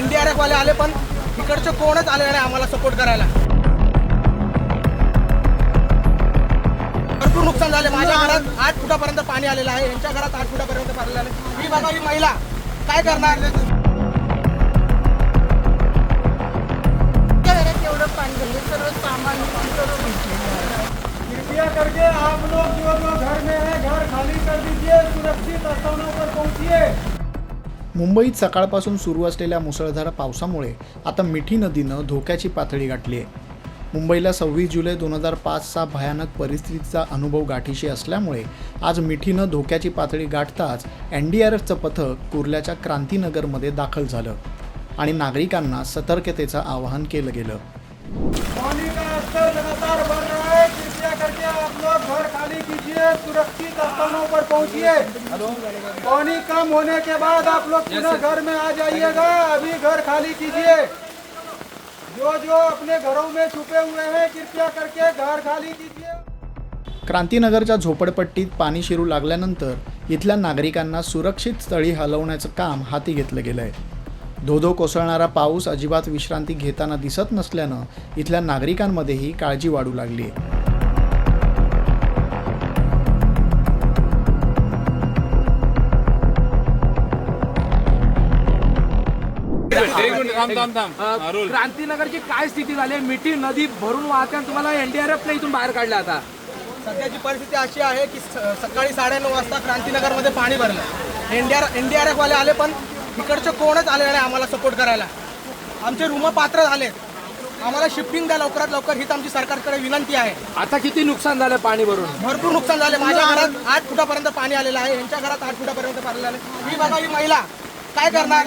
NDRF वाले आले पण इकडचे कोणच आले नाही आम्हाला सपोर्ट करायला. भरपूर नुकसान झाले. माझ्या घरात आठ फुटापर्यंत पाणी आलेलं आहे. यांच्या घरात आठ फुटापर्यंत पाणी आलं ही बघा ही महिला काय करणार? आमच्या घरात एवढं पाणी झालं सर्व सामान सर्व भेटलेलं आहे. कृपया करके आप लोग जो जो घर में है घर खाली कर दीजिए मुंबईत सकाळपासून सुरू असलेल्या मुसळधार पावसामुळे आता मिठी नदीनं धोक्याची पातळी गाठली आहे. मुंबईला सव्वीस जुलै दोन हजार पाचचा भयानक परिस्थितीचा अनुभव गाठीशी असल्यामुळे आज मिठीनं धोक्याची पातळी गाठताच एन डी आर एफचं पथक कुर्ल्याच्या क्रांतीनगरमध्ये दाखल झालं आणि नागरिकांना सतर्कतेचं आवाहन केलं गेलं पानी का स्तर लगातार बढ़ रहा है कृपया करके आप लोग घर खाली कीजिए सुरक्षित स्थानों पर पहुंचिए। पानी कम होने के बाद आप लोग पुनः घर में आ जाइएगा। अभी घर खाली कीजिए। जो जो अपने घरों में छुपे हुए हैं कृपया करके घर खाली कीजिए। क्रांतीनगरच्या झोपडपट्टीत पाणी शिरू लागल्यानंतर इथल्या नागरिकांना सुरक्षित स्थळी हलवण्याचं काम हाती घेतलं गेलं आहे धोधो कोसळणारा पाऊस अजिबात विश्रांती घेताना दिसत नसल्यानं इथल्या नागरिकांमध्येही काळजी वाढू लागली आहे क्रांतीनगरची काय स्थिती झाली? मिठी नदी भरून वाहते आणि तुम्हाला एनडीआरएफला इथून बाहेर काढलं आता. सध्याची परिस्थिती अशी आहे की सकाळी साडेनऊ वाजता क्रांतीनगरमध्ये पाणी भरलं. एनडीआर एनडीआरएफ वाले आले पण इकडचे कोणच आले नाही आम्हाला सपोर्ट करायला. आमचे रूम पात्र झालेत. आम्हाला शिफ्टिंग द्या लवकरात लवकर हीच आमची सरकारकडे विनंती आहे. आता किती नुकसान झालं पाणी भरून? भरपूर नुकसान झाले. माझ्या घरात आठ फुटापर्यंत पाणी आलेलं आहे. यांच्या घरात आठ फुटापर्यंत पाणी आलं ही बघा ही महिला. काय करणार?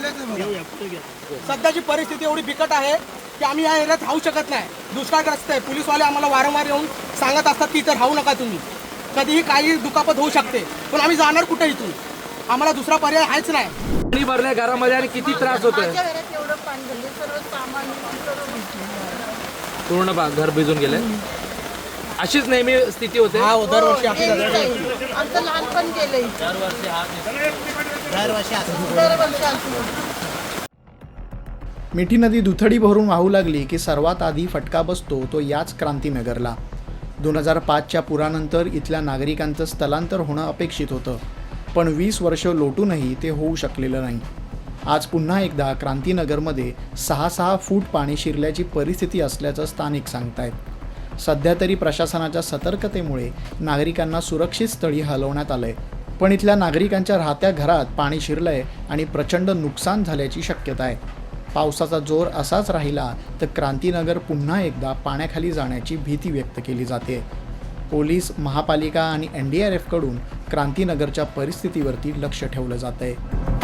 सध्याची परिस्थिती एवढी बिकट आहे की आम्ही या एरियात राहू शकत नाही. दुष्काळग्रस्त आहे. पोलीसवाले आम्हाला वारंवार येऊन सांगत असतात की इथं राहू नका तुम्ही. कधीही काही दुखापत होऊ शकते. पण आम्ही जाणार कुठे इथून? आम्हाला दुसरा पर्याय आहेच नाही. पाणी भरलंय घरामध्ये आणि किती त्रास होतोय? पूर्ण बा- घर भिजून गेलंय. अशीच नेहमी स्थिती होते? हा दरवर्षी लहानपण गेलं मिठी नदी दुथडी भरून वाहू लागली की सर्वात आधी फटका बसतो तो याच क्रांतीनगरला. दोन हजार पाचच्या पुरानंतर इथल्या नागरिकांचं स्थलांतर होणं अपेक्षित होतं. पण वीस वर्ष लोटूनही ते होऊ शकलेलं नाही. आज पुन्हा एकदा क्रांतीनगरमध्ये सहा सहा फूट पाणी शिरल्याची परिस्थिती असल्याचं स्थानिक सांगतायत. सध्या तरी प्रशासनाच्या सतर्कतेमुळे नागरिकांना सुरक्षित स्थळी हलवण्यात आलंय. पण इथल्या नागरिकांच्या राहत्या घरात पाणी शिरलंय आणि प्रचंड नुकसान झाल्याची शक्यता आहे. पावसाचा जोर असाच राहिला तर क्रांतीनगर पुन्हा एकदा पाण्याखाली जाण्याची भीती व्यक्त केली जाते. पोलीस महापालिका आणि एन डी आर एफकडून क्रांतीनगरच्या परिस्थितीवरती लक्ष ठेवलं जात आहे